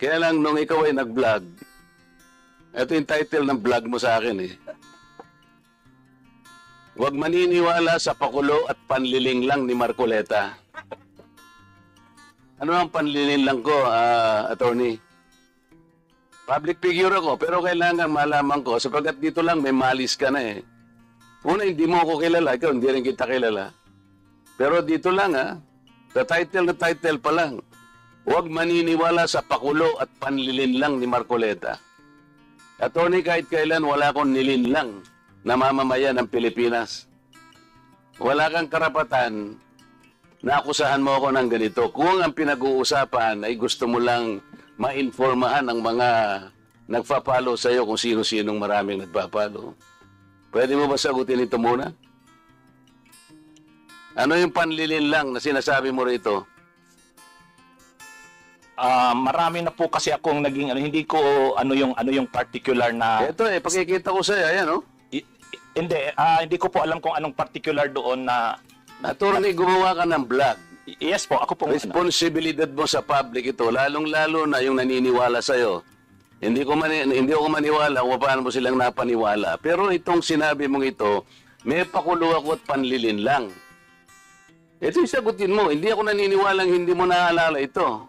Kaya lang nung ikaw ay nag-vlog, ito yung title ng vlog mo sa akin eh. Huwag maniniwala sa pakulo at panliling lang ni Marcoleta. Ano ang panliling lang ko, ah, attorney? Public figure ako, pero kailangan malaman ko sapagkat dito lang may malis ka na eh. Una, hindi mo ako kilala, ikaw hindi rin kita kilala. Pero dito lang ah, the title na title pa lang. Huwag maniniwala sa pakulo at panlilin lang ni Marcoleta. Attorney, kahit kailan wala akong nilinlang na mamamayan ng Pilipinas. Wala kang karapatan na akusahan mo ako ng ganito. Kung ang pinag-uusapan ay gusto mo lang mainformahan ang mga nagpa-follow sa iyo kung sino-sinong maraming nagpa-follow. Pwede mo ba sagutin ito muna? Ano yung panlilin lang na sinasabi mo rito? Ah, marami na po kasi akong naging ano hindi ko ano yung ano yung particular na Ito eh, pakikita ko sa'yo, ayan oh. I- hindi ah, hindi ko po alam kung anong particular doon na Attorney, gumawa ka ng vlog. yes po ako po Responsibilidad mo sa public ito, lalong-lalo na yung naniniwala sa'yo. Hindi ko mani, hindi ako maniwala kung paano mo silang napaniwala. Pero itong sinabi mong ito, may pakulo ako at panlilin lang. Ito yung sagutin mo. Hindi ako naniniwalang hindi mo naalala ito.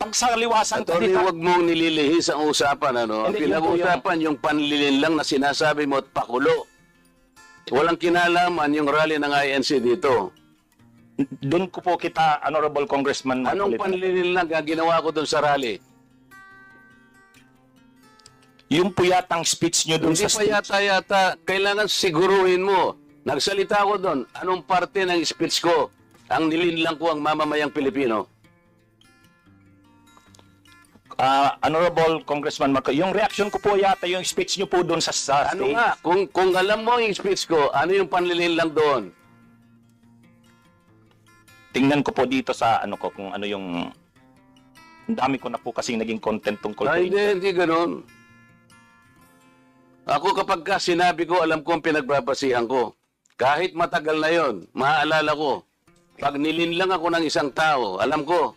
pag sa liwasan, Attorney, huwag mong nililihis ang usapan. Ano? Ang Hindi, yun po pinag-uusapan yung panlilin lang na sinasabi mo at pakulo. Walang kinalaman yung rally ng INC dito. doon ko po kita, Honorable Congressman Anong Marcoleta. panlilin lang ang ginawa ko doon sa rally? Yung po yatang speech nyo doon Hindi sa pa yata yata, kailangan siguruhin mo. Nagsalita ko doon, anong parte ng speech ko ang nilinlang ko ang mamamayang Pilipino? Ah, Honorable Congressman Marco, yung reaction ko po yata yung speech nyo po doon sa, sa Ano stage. nga, kung, kung alam mo yung speech ko, ano yung panlilinlang doon? Tingnan ko po dito sa ano ko kung ano yung ang dami ko na po kasi naging content tungkol po. hindi, hindi ganun. Ako kapag ka sinabi ko, alam ko ang pinagbabasihan ko. Kahit matagal na yon, maaalala ko. Pag nilinlang ako ng isang tao, alam ko.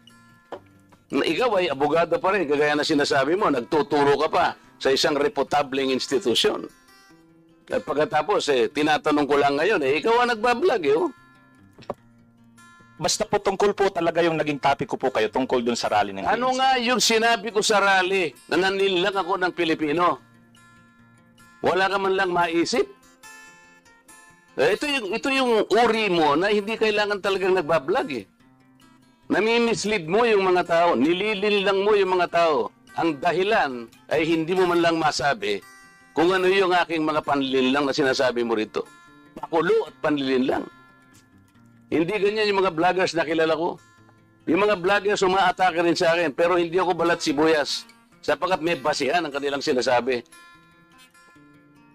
Na ikaw ay abogado pa rin, kagaya na sinasabi mo, nagtuturo ka pa sa isang reputabling institusyon. At pagkatapos, eh, tinatanong ko lang ngayon, eh, ikaw ang nagbablog, eh, oh. Basta po tungkol po talaga yung naging topic ko po kayo tungkol doon sa rally ng Ano nga yung sinabi ko sa rally na nanilang ako ng Pilipino? Wala ka man lang maisip? Eh, ito yung ito yung uri mo na hindi kailangan talagang nagbablog eh. Nami-mislead mo yung mga tao, nililin lang mo yung mga tao. Ang dahilan ay hindi mo man lang masabi kung ano yung aking mga panlilin lang na sinasabi mo rito. Pakulo at panlilin lang. Hindi ganyan yung mga vloggers na kilala ko. Yung mga vloggers umaatake rin sa akin, pero hindi ako balat sibuyas. Sapagkat may basihan ang kanilang sinasabi.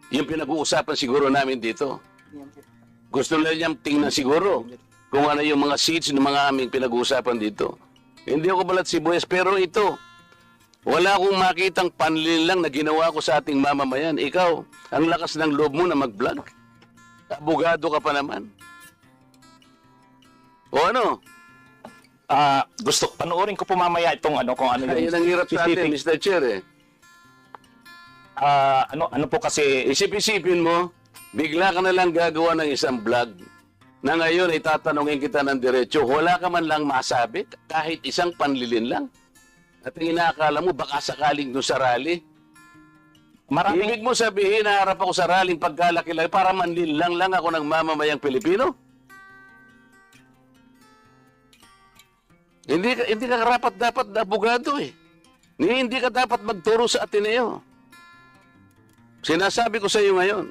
Yung pinag-uusapan siguro namin dito. Gusto nila niyang tingnan siguro kung ano yung mga seats ng mga aming pinag-uusapan dito. Hindi ako balat sibuyas, pero ito, wala akong makitang panlin lang na ginawa ko sa ating mamamayan. Ikaw, ang lakas ng loob mo na mag-vlog. Abogado ka pa naman. O ano? Ah, gusto panoorin ko po mamaya itong ano kung ano yung yun ang hirap sa atin, specific- Mr. Chair eh. Ah, ano ano po kasi Isip-isipin mo, bigla ka na lang gagawa ng isang vlog na ngayon ay tatanungin kita ng diretsyo, wala ka man lang masabi, kahit isang panlilin lang. At ang inaakala mo, baka sakaling doon sa rally. Maraming Ibig mo sabihin, naharap ako sa rallying pagkalaki-laki para manlilang lang ako ng mamamayang Pilipino? Hindi hindi ka karapat dapat na abogado eh. Hindi ka dapat magturo sa Ateneo. Sinasabi ko sa iyo ngayon.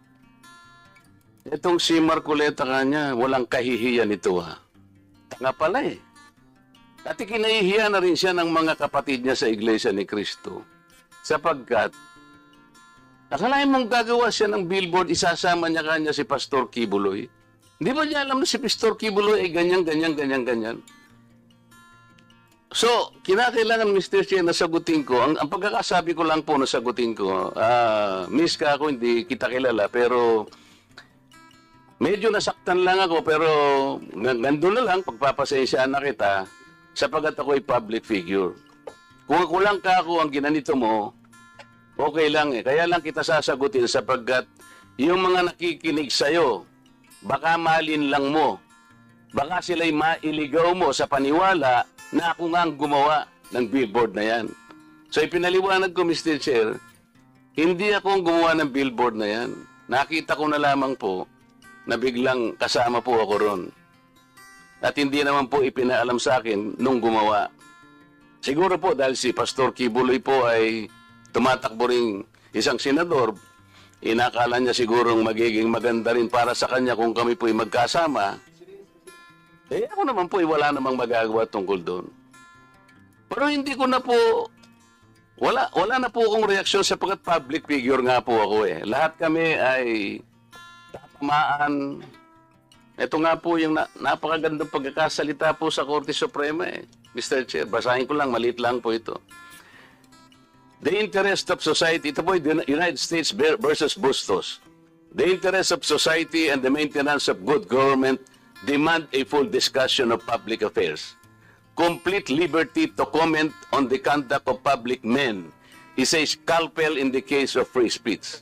Itong si Marcoleta kanya, walang kahihiyan ito ha. Tanga pala eh. At kinahihiya na rin siya ng mga kapatid niya sa Iglesia ni Cristo. Sapagkat, akalain mong gagawa siya ng billboard, isasama niya kanya si Pastor Kibuloy. Hindi ba niya alam na si Pastor Kibuloy ay ganyan, ganyan, ganyan, ganyan? So, kinakailangan, Mr. Chair, na sagutin ko. Ang, ang pagkakasabi ko lang po na sagutin ko, ah, miss ka ako, hindi kita kilala, pero medyo nasaktan lang ako, pero nandun na lang, pagpapasensyaan na kita, sapagat ako ay public figure. Kung ako lang ka ako ang ginanito mo, okay lang eh. Kaya lang kita sasagutin sapagkat yung mga nakikinig sa'yo, baka malin lang mo. Baka sila'y mailigaw mo sa paniwala na ako nga ang gumawa ng billboard na yan. So ipinaliwanag ko, Mr. Chair, hindi ako ang gumawa ng billboard na yan. Nakita ko na lamang po na biglang kasama po ako ron. At hindi naman po ipinaalam sa akin nung gumawa. Siguro po dahil si Pastor Kibuloy po ay tumatakbo ring isang senador, inakala niya sigurong magiging maganda rin para sa kanya kung kami po ay magkasama. Eh ako naman po wala namang magagawa tungkol doon. Pero hindi ko na po wala wala na po akong reaksyon sapagkat public figure nga po ako eh. Lahat kami ay tatamaan. Ito nga po yung na, napakagandang pagkakasalita po sa Korte Suprema eh. Mr. Chair, basahin ko lang, maliit lang po ito. The interest of society, ito po yung United States versus Bustos. The interest of society and the maintenance of good government demand a full discussion of public affairs. Complete liberty to comment on the conduct of public men is a scalpel in the case of free speech.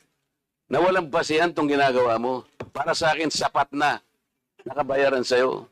na walang basihan tong ginagawa mo. Para sa akin, sapat na nakabayaran sa'yo.